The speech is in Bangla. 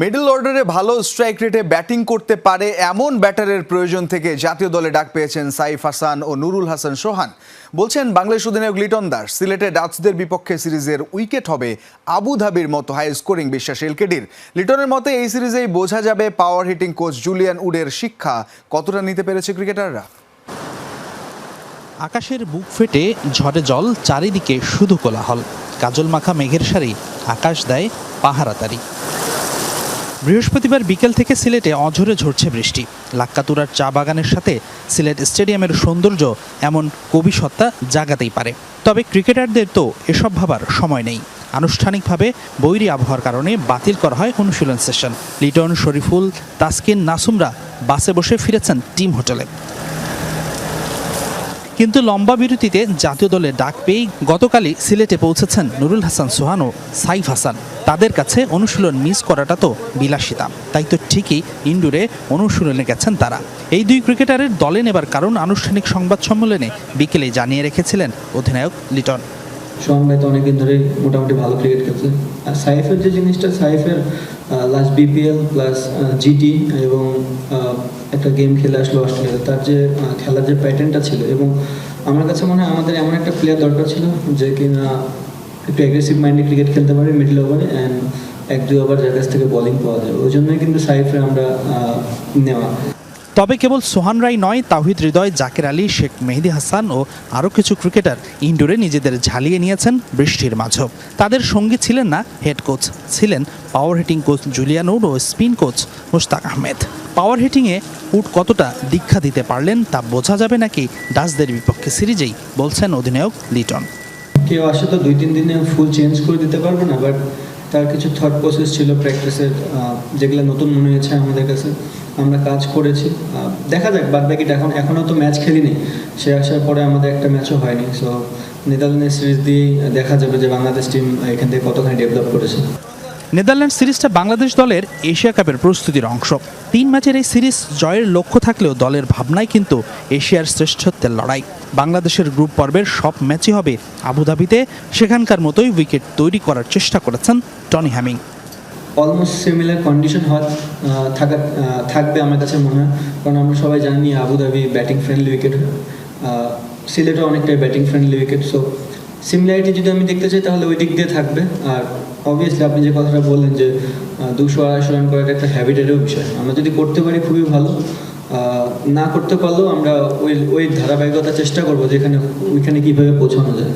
মিডল অর্ডারে ভালো স্ট্রাইক রেটে ব্যাটিং করতে পারে এমন ব্যাটারের প্রয়োজন থেকে জাতীয় দলে ডাক পেয়েছেন সাইফ হাসান ও নুরুল হাসান সোহান। বলছেন, বাংলাদেশ অধিনায়ক লিটন দাস সিলেটে ডাচদের বিপক্ষে সিরিজের উইকেট হবে আবুধাবির মতো হাই স্কোরিং বিশ্বাস এলকেডির। লিটনের মতে, এই সিরিজেই বোঝা যাবে পাওয়ার হিটিং কোচ জুলিয়ান উডের শিক্ষা কতটা নিতে পেরেছে ক্রিকেটাররা। আকাশের বুক ফেটে ঝড়ে জল, চারিদিকে শুধু কোলাহল। কাজল মাখা মেঘের সারি, আকাশ দেয় পাহারাতারি বৃহস্পতিবার বিকেল থেকে সিলেটে অঝরে ঝরছে বৃষ্টি। লাক্কাতুরার চা বাগানের সাথে সিলেট স্টেডিয়ামের সৌন্দর্য এমন কবি সত্তা জাগাতেই পারে। তবে ক্রিকেটারদের তো এসব ভাবার সময় নেই। আনুষ্ঠানিকভাবে বৈরী আবহাওয়ার কারণে বাতিল করা হয় অনুশীলন সেশন। লিটন, শরীফুল, তাসকিন, নাসুমরা বাসে বসে ফিরেছেন টিম হোটেলে। কিন্তু লম্বা বিরতিতে জাতীয় দলে ডাক পেয়েই গতকালই সিলেটে পৌঁছেছেন নুরুল হাসান সোহান ও সাইফ হাসান। তাদের কাছে অনুশীলন মিস করাটা তো বিলাসিতা। তাই তো ঠিকই ইন্ডোরে অনুশীলনে গেছেন তারা। এই দুই ক্রিকেটারের দলে নেবার কারণ আনুষ্ঠানিক সংবাদ সম্মেলনে বিকেলে জানিয়ে রেখেছিলেন অধিনায়ক লিটন। সোহান ভাই তো অনেকদিন ধরেই মোটামুটি ভালো ক্রিকেট খেলছে। আর সাইফের যে জিনিসটা, সাইফের লাস্ট বিপিএল প্লাস জিটি এবং একটা গেম খেলে আসলো অস্ট্রেলিয়া তার যে খেলার যে প্যাটার্নটা ছিল এবং আমার কাছে মনে হয় আমাদের এমন একটা প্লেয়ার দরকার ছিল যে কিনা একটু অ্যাগ্রেসিভ মাইন্ডে ক্রিকেট খেলতে পারে মিডল ওভারে অ্যান্ড এক দুই ওভার যার কাছ থেকে বলিং পাওয়া যায়। ওই জন্যই কিন্তু সাইফে আমরা নেওয়া। তবে কেবল সোহান রায় নয় তাহিদ হৃদয়, জাকের আলী, শেখ মেহেদি হাসান ও আরও কিছু ক্রিকেটার ইনডোরে নিজেদের ঝালিয়ে নিয়েছেন বৃষ্টির মাঝেও। তাদের সঙ্গী ছিলেন না হেড কোচ, ছিলেন power hitting coach Julian Wood ও spin coach Mushtaq Ahmed. Power হিটিংয়ে Wood কতটা দীক্ষা দিতে পারলেন তা বোঝা যাবে নাকি ডাচদের বিপক্ষে সিরিজেই, বলছেন অধিনায়ক লিটন। কেউ আসে তো দুই, তিন দিনে ফুল চেঞ্জ করে দিতে পারবে না বাট তার কিছু থট প্রসেস ছিল প্র্যাকটিসের যেগুলো নতুন মনে হয়েছে আমাদের কাছে, আমরা কাজ করেছি। দেখা যাক, বাদ বাকিটা এখন, এখনও তো ম্যাচ খেলিনি। সে আসার পরে আমাদের একটা ম্যাচও হয়নি। সো নেদারল্যান্ডের সিরিজ দিয়েই দেখা যাবে যে বাংলাদেশ টিম এখান থেকে কতখানি ডেভেলপ করেছে। নেদারল্যান্ড সিরিজটা বাংলাদেশ দলের এশিয়া কাপের প্রস্তুতির অংশ। তিন ম্যাচের এই সিরিজ জয়ের লক্ষ্য থাকলেও দলের ভাবনায় কিন্তু এশিয়ার শ্রেষ্ঠত্বের লড়াই। বাংলাদেশের গ্রুপ পর্বের সব ম্যাচই হবে আবুধাবিতে। সেখানকার মতোই উইকেট তৈরি করার চেষ্টা করেছেন Tony Hemming. Almost similar condition হয় থাকা থাকবে আমার কাছে মনে হয়। কারণ আমরা সবাই জানি Abu Dhabi batting friendly wicket সিলেটও অনেকটাই batting friendly wicket so similarity যদি আমি দেখতে চাই তাহলে ওই দিক দিয়ে থাকবে। আর অবভিয়াসলি আপনি যে কথাটা বললেন যে দুশো আড়াইশো রান করাটা একটা হ্যাবিটেরও বিষয়। আমরা যদি করতে পারি খুবই ভালো না করতে পারলেও আমরা ওই ওই ধারাবাহিকতা চেষ্টা করব যেখানে ওইখানে কীভাবে পৌঁছানো যায়।